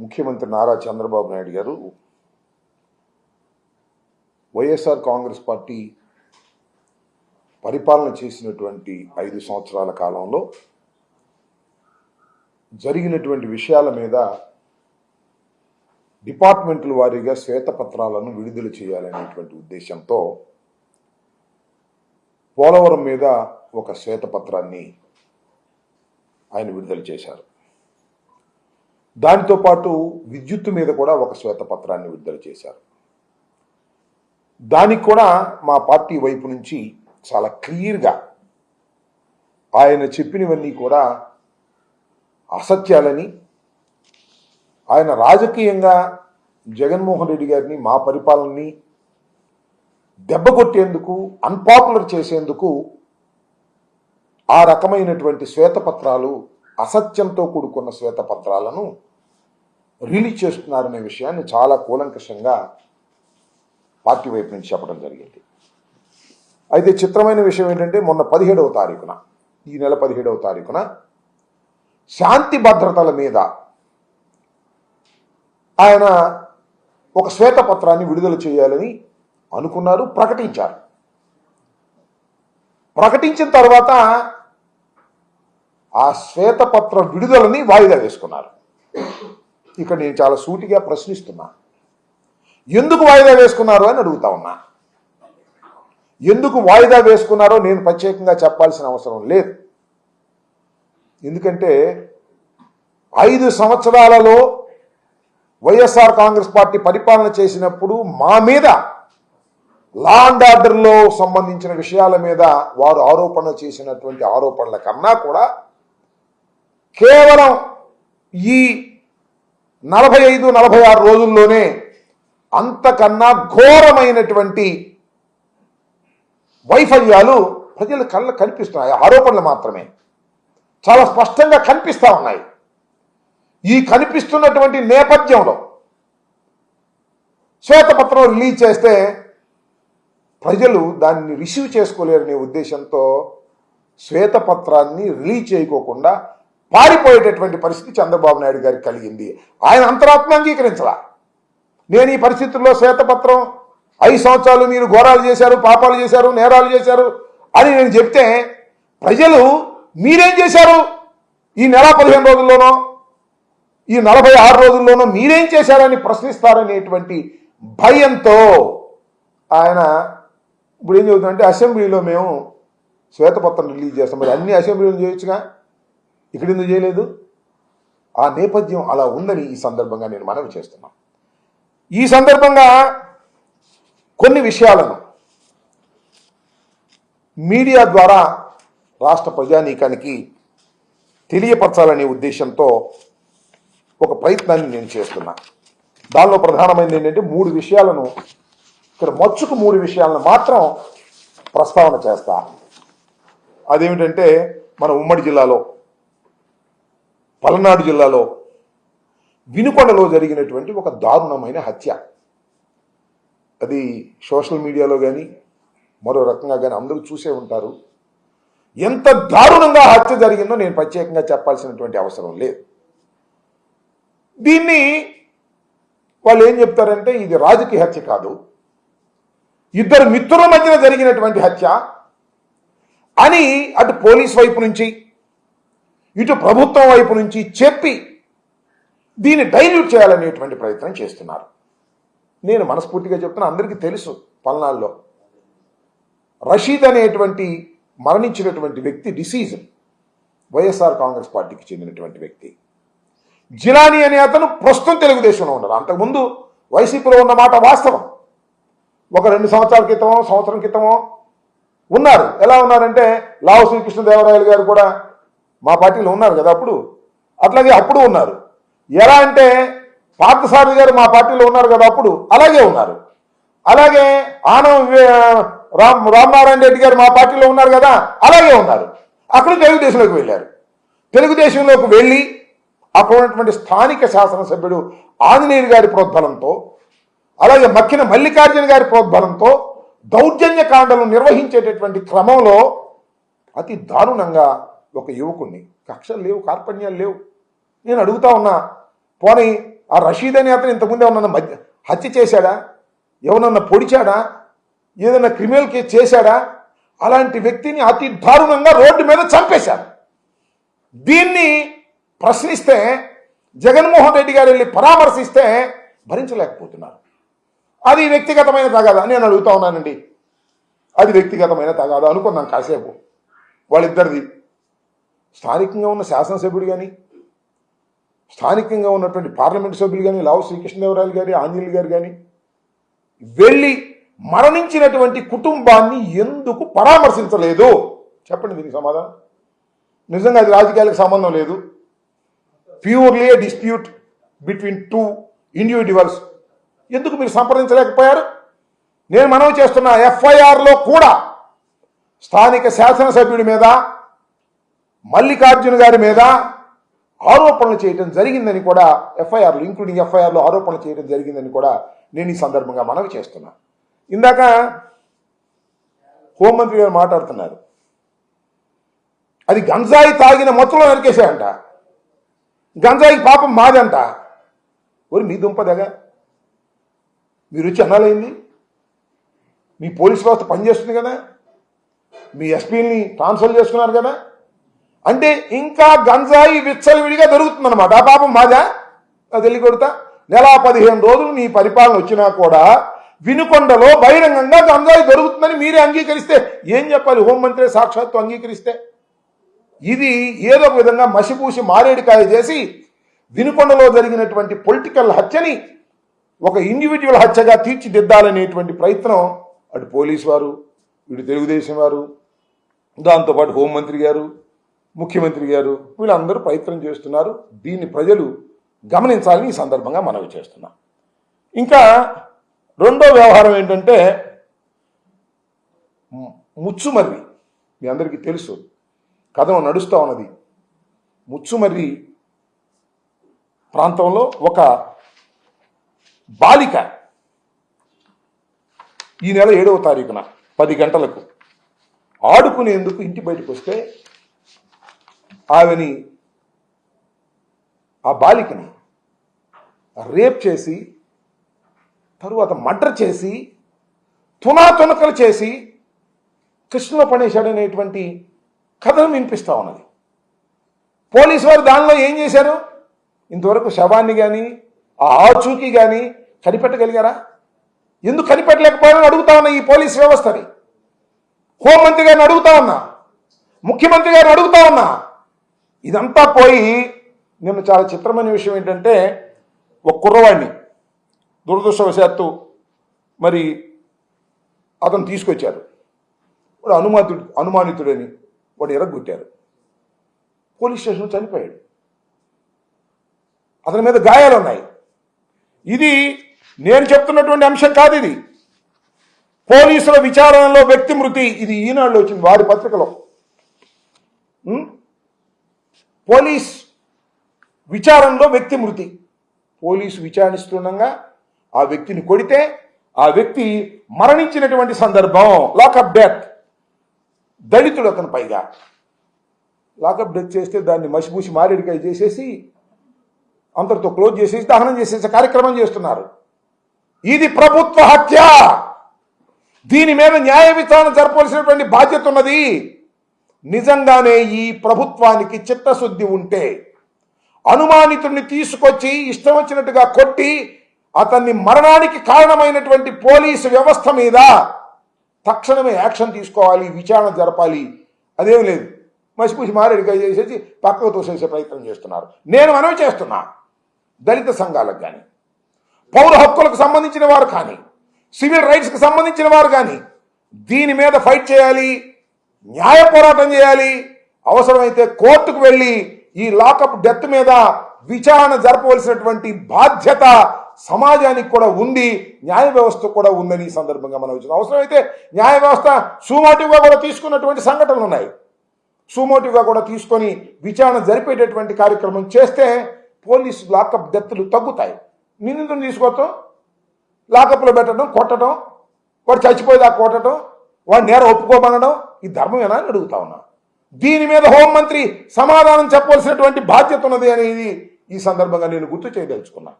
ముఖ్యమంత్రి నారా చంద్రబాబు నాయుడు గారు వైఎస్ఆర్ కాంగ్రెస్ పార్టీ పరిపాలన చేసినటువంటి ఐదు సంవత్సరాల కాలంలో జరిగినటువంటి విషయాల మీద డిపార్ట్మెంట్ల వారీగా శ్వేతపత్రాలను విడుదల చేయాలనేటువంటి ఉద్దేశంతో పోలవరం మీద ఒక శ్వేతపత్రాన్ని ఆయన విడుదల చేశారు. దానితో పాటు విద్యుత్తు మీద కూడా ఒక శ్వేతపత్రాన్ని విడుదల చేశారు. దానికి కూడా మా పార్టీ వైపు నుంచి చాలా క్లియర్గా ఆయన చెప్పినవన్నీ కూడా అసత్యాలని ఆయన రాజకీయంగా జగన్మోహన్ రెడ్డి గారిని మా పరిపాలనని దెబ్బకొట్టేందుకు అన్పాపులర్ చేసేందుకు ఆ రకమైనటువంటి శ్వేతపత్రాలు అసత్యంతో కూడుకున్న శ్వేతపత్రాలను రిలీజ్ చేస్తున్నారనే విషయాన్ని చాలా కూలంకషంగా పార్టీ వైపు నుంచి చెప్పడం జరిగింది. అయితే చిత్రమైన విషయం ఏంటంటే మొన్న పదిహేడవ తారీఖున ఈ నెల పదిహేడవ తారీఖున శాంతి భద్రతల మీద ఆయన ఒక శ్వేతపత్రాన్ని విడుదల చేయాలని అనుకున్నారు ప్రకటించారు. ప్రకటించిన తర్వాత ఆ శ్వేతపత్ర విడుదలని వాయిదా వేసుకున్నారు. ఇక్కడ నేను చాలా సూటిగా ప్రశ్నిస్తున్నా. ఎందుకు వాయిదా వేసుకున్నారు అని అడుగుతా ఉన్నా. ఎందుకు వాయిదా వేసుకున్నారో నేను ప్రత్యేకంగా చెప్పాల్సిన అవసరం లేదు. ఎందుకంటే ఐదు సంవత్సరాలలో వైఎస్ఆర్ కాంగ్రెస్ పార్టీ పరిపాలన చేసినప్పుడు మా మీద లా అండ్ ఆర్డర్లో సంబంధించిన విషయాల మీద వారు ఆరోపణ చేసినటువంటి ఆరోపణల కన్నా కూడా కేవలం ఈ నలభై ఐదు నలభై ఆరు రోజుల్లోనే అంతకన్నా ఘోరమైనటువంటి వైఫల్యాలు ప్రజల కళ్ళ కనిపిస్తున్నాయి. ఆరోపణలు మాత్రమే. చాలా స్పష్టంగా కనిపిస్తా ఉన్నాయి. ఈ కనిపిస్తున్నటువంటి నేపథ్యంలో శ్వేతపత్రం రిలీజ్ చేస్తే ప్రజలు దాన్ని రిసీవ్ చేసుకోలేరనే ఉద్దేశంతో శ్వేతపత్రాన్ని రిలీజ్ చేయకోకుండా పారిపోయేటటువంటి పరిస్థితి చంద్రబాబు నాయుడు గారికి కలిగింది. ఆయన అంతరాత్మ అంగీకరించలా. నేను ఈ పరిస్థితుల్లో శ్వేతపత్రం ఐదు సంవత్సరాలు మీరు ఘోరాలు చేశారు పాపాలు చేశారు నేరాలు చేశారు అని నేను చెప్తే ప్రజలు మీరేం చేశారు? ఈ నెల పదిహేను రోజుల్లోనో ఈ నలభై ఆరు రోజుల్లోనో మీరేం చేశారని ప్రశ్నిస్తారనేటువంటి భయంతో ఆయన ఇప్పుడు ఏం చెబుతుందంటే అసెంబ్లీలో మేము శ్వేతపత్రం రిలీజ్ చేస్తాం. మరి అన్ని అసెంబ్లీలు చేయొచ్చుగా? ఇక్కడ ఎందుకు చేయలేదు? ఆ నేపథ్యం అలా ఉందని ఈ సందర్భంగా నేను మనవి చేస్తున్నాను ఈ సందర్భంగా కొన్ని విషయాలను మీడియా ద్వారా రాష్ట్ర ప్రజానీకానికి తెలియపరచాలనే ఉద్దేశంతో ఒక ప్రయత్నాన్ని నేను చేస్తున్నా. దానిలో ప్రధానమైనది ఏంటంటే మూడు విషయాలను ఇక్కడ మచ్చుకు మూడు విషయాలను మాత్రం ప్రస్తావన చేస్తా. అదేమిటంటే మన ఉమ్మడి జిల్లాలో పలనాడు జిల్లాలో వినుకొండలో జరిగినటువంటి ఒక దారుణమైన హత్య. అది సోషల్ మీడియాలో కానీ మరో రకంగా కానీ అందరూ చూసే ఉంటారు. ఎంత దారుణంగా హత్య జరిగిందో నేను ప్రత్యేకంగా చెప్పాల్సినటువంటి అవసరం లేదు. దీన్ని వాళ్ళు ఏం చెప్తారంటే ఇది రాజకీయ హత్య కాదు. ఇద్దరు మిత్రుల మధ్యన జరిగినటువంటి హత్య అని అటు పోలీస్ వైపు నుంచి ఇటు ప్రభుత్వం వైపు నుంచి చెప్పి దీన్ని డైల్యూట్ చేయాలనేటువంటి ప్రయత్నం చేస్తున్నారు. నేను మనస్ఫూర్తిగా చెప్తున్నా అందరికీ తెలుసు పల్నాల్లో రషీద్ అనేటువంటి మరణించినటువంటి వ్యక్తి డిసీజ్ వైఎస్ఆర్ కాంగ్రెస్ పార్టీకి చెందినటువంటి వ్యక్తి. జిలానీ అనే అతను ప్రస్తుతం తెలుగుదేశంలో ఉన్నారు అంతకుముందు వైసీపీలో ఉన్న మాట వాస్తవం. ఒక రెండు సంవత్సరాల క్రితమో సంవత్సరం క్రితమో ఉన్నారు. ఎలా ఉన్నారంటే లావు శ్రీకృష్ణదేవరాయలు గారు కూడా మా పార్టీలో ఉన్నారు కదా అప్పుడు? అట్లాగే అప్పుడు ఉన్నారు. ఎలా అంటే పార్థసారథి గారు మా పార్టీలో ఉన్నారు కదా అప్పుడు? అలాగే ఉన్నారు. అలాగే ఆనం రామ్ రామనారాయణ రెడ్డి గారు మా పార్టీలో ఉన్నారు కదా? అలాగే ఉన్నారు. అక్కడ తెలుగుదేశంలోకి వెళ్ళారు. తెలుగుదేశంలోకి వెళ్ళి అక్కడ ఉన్నటువంటి స్థానిక శాసనసభ్యుడు ఆంజనేయులు గారి ప్రోద్బలంతో అలాగే మక్కిన మల్లికార్జున గారి ప్రోద్బలంతో దౌర్జన్య కాండలు నిర్వహించేటటువంటి క్రమంలో అతి దారుణంగా ఒక యువకుణ్ణి. కక్షలు లేవు కార్పణ్యాలు లేవు. నేను అడుగుతా ఉన్నా పోనీ ఆ రషీద్ అనే అతను ఇంతకుముందు ఏమన్నా మధ్య హత్య చేశాడా? ఎవరన్నా పొడిచాడా? ఏదైనా క్రిమినల్ కేసు చేశాడా? అలాంటి వ్యక్తిని అతి దారుణంగా రోడ్డు మీద చంపేశారు. దీన్ని ప్రశ్నిస్తే జగన్మోహన్ రెడ్డి గారు వెళ్ళి పరామర్శిస్తే భరించలేకపోతున్నారు. అది వ్యక్తిగతమైన తగాదా నేను అడుగుతా ఉన్నానండి. అది వ్యక్తిగతమైన తగాదా అనుకున్నాం కాసేపు. వాళ్ళిద్దరిది. స్థానికంగా ఉన్న శాసనసభ్యుడు కానీ స్థానికంగా ఉన్నటువంటి పార్లమెంట్ సభ్యులు కానీ లావు శ్రీకృష్ణదేవరాయలు గారి ఆంజనేయులు గారు కానీ వెళ్ళి మరణించినటువంటి కుటుంబాన్ని ఎందుకు పరామర్శించలేదు? చెప్పండి దీనికి సమాధానం. నిజంగా అది రాజకీయాలకు సంబంధం లేదు. Purely dispute between two individuals ఎందుకు మీరు సంప్రదించలేకపోయారు? నేను మనవి చేస్తున్న ఎఫ్ఐఆర్లో కూడా స్థానిక శాసనసభ్యుడి మీద మల్లికార్జున గారి మీద ఆరోపణలు చేయడం జరిగిందని కూడా ఎఫ్ఐఆర్లు ఇంక్లూడింగ్ ఎఫ్ఐఆర్లో ఆరోపణలు చేయడం జరిగిందని కూడా నేను ఈ సందర్భంగా మనవి చేస్తున్నా. ఇందాక హోంమంత్రి గారు మాట్లాడుతున్నారు. అది గంజాయి తాగిన మొత్తంలో నరికేశాయంట. గంజాయి పాపం మాదంట. ఒరి మీ దుంపదగా మీరు వచ్చి అన్నాలైంది మీ పోలీస్ వ్యవస్థ పనిచేస్తుంది కదా. మీ ఎస్పీని ట్రాన్స్ఫర్ చేసుకున్నారు కదా. అంటే ఇంకా గంజాయి విచ్చలవిడిగా దొరుకుతుందన్నమాట. ఆ పాపం మాదా అది వెళ్ళి కొడతా నెల పదిహేను రోజులు మీ పరిపాలన వచ్చినా కూడా వినుకొండలో బహిరంగంగా గంజాయి దొరుకుతుందని మీరే అంగీకరిస్తే ఏం చెప్పాలి? హోంమంత్రి సాక్షాత్తు అంగీకరిస్తే. ఇది ఏదో ఒక విధంగా మసిపూసి మారేడుకాయ చేసి వినుకొండలో జరిగినటువంటి పొలిటికల్ హత్యని ఒక ఇండివిజువల్ హత్యగా తీర్చిదిద్దాలనేటువంటి ప్రయత్నం అటు పోలీసు వారు ఇటు తెలుగుదేశం వారు దాంతోపాటు హోంమంత్రి గారు ముఖ్యమంత్రి గారు వీళ్ళందరూ ప్రయత్నం చేస్తున్నారు. దీన్ని ప్రజలు గమనించాలని ఈ సందర్భంగా మనవి చేస్తున్నాం. ఇంకా రెండో వ్యవహారం ఏంటంటే ముచ్చుమర్రి మీ అందరికీ తెలుసు కథనం నడుస్తూ ఉన్నది. ముచ్చుమర్రి ప్రాంతంలో ఒక బాలిక ఈ నెల ఏడవ తారీఖున పది గంటలకు ఆడుకునేందుకు ఇంటి బయటకు వస్తే ఆమెని ఆ బాలికని రేప్ చేసి తరువాత మర్డర్ చేసి తునాతునకలు చేసి కృష్ణలో పడేశాడనేటువంటి కథను వినిపిస్తా ఉన్నది. పోలీసు వారు దానిలో ఏం చేశారు? ఇంతవరకు శవాన్ని కానీ ఆ ఆచూకీ కానీ కనిపెట్టగలిగారా? ఎందుకు కనిపెట్టలేకపోయారని అడుగుతా ఉన్నా ఈ పోలీస్ వ్యవస్థని. హోంమంత్రి గారిని అడుగుతా ఉన్నా ముఖ్యమంత్రి గారిని అడుగుతా ఉన్నా ఇదంతా పోయి నిన్న చాలా చిత్రమైన విషయం ఏంటంటే ఒక కుర్రవాడిని దురదృష్టవశాత్తు మరి అతను తీసుకొచ్చారు. వాడు అనుమాతుడు అనుమానితుడని వాడు ఎరగొట్టారు. పోలీస్ స్టేషన్లో చనిపోయాడు. అతని మీద గాయాలు ఉన్నాయి ఇది నేను చెప్తున్నటువంటి అంశం కాదు ఇది. పోలీసుల విచారణలో వ్యక్తి మృతి ఇది ఈనాడులో వచ్చింది. వారి పత్రికలో. పోలీస్ విచారణలో వ్యక్తి మృతి. పోలీసు విచారిస్తుండగా ఆ వ్యక్తిని కొడితే ఆ వ్యక్తి మరణించినటువంటి సందర్భం లాకప్ డెత్. దళితుడు అతను పైగా. లాకప్ డెత్ చేస్తే దాన్ని మసిపూసి మారేడికాయ చేసేసి అంతటితో క్లోజ్ చేసేసి దహనం చేసేసే కార్యక్రమం చేస్తున్నారు. ఇది ప్రభుత్వ హత్య! దీని మీద న్యాయ విచారణ జరపవలసినటువంటి బాధ్యత ఉన్నది. నిజంగానే ఈ ప్రభుత్వానికి చిత్తశుద్ధి ఉంటే అనుమానితుడిని తీసుకొచ్చి ఇష్టం వచ్చినట్టుగా కొట్టి అతన్ని మరణానికి కారణమైనటువంటి పోలీసు వ్యవస్థ మీద తక్షణమే యాక్షన్ తీసుకోవాలి విచారణ జరపాలి. అదేం లేదు. మసిపూసి మారేడిగా చేసేసి పక్కకు తోసేసే ప్రయత్నం చేస్తున్నారు. నేను మనవి చేస్తున్నా. దళిత సంఘాలకు కానీ పౌర హక్కులకు సంబంధించిన వారు కానీ సివిల్ రైట్స్కి సంబంధించిన వారు కానీ దీని మీద ఫైట్ చేయాలి. న్యాయ పోరాటం చేయాలి. అవసరమైతే కోర్టుకు వెళ్ళి ఈ లాకప్ డెత్ మీద విచారణ జరపవలసినటువంటి బాధ్యత సమాజానికి కూడా ఉంది. న్యాయ వ్యవస్థ కూడా ఉందని ఈ సందర్భంగా మనం వచ్చిన అవసరమైతే న్యాయ వ్యవస్థ సుమోటివ్గా కూడా తీసుకున్నటువంటి సంఘటనలు ఉన్నాయి. సుమోటివ్గా కూడా తీసుకొని విచారణ జరిపేటటువంటి కార్యక్రమం చేస్తే పోలీసు లాకప్ డెత్లు తగ్గుతాయి. నిందితులు తీసుకొస్తాం. లాకప్లో పెట్టడం కొట్టడం వాడు చచ్చిపోయేదాకా కొట్టడం వాడు నేర ఒప్పుకోమనడం ఈ ధర్మమేనా అని అడుగుతా ఉన్నా. దీని మీద హోంమంత్రి సమాధానం చెప్పవలసినటువంటి బాధ్యత ఉన్నది అనేది ఈ సందర్భంగా నేను గుర్తు చేయదలుచుకున్నా.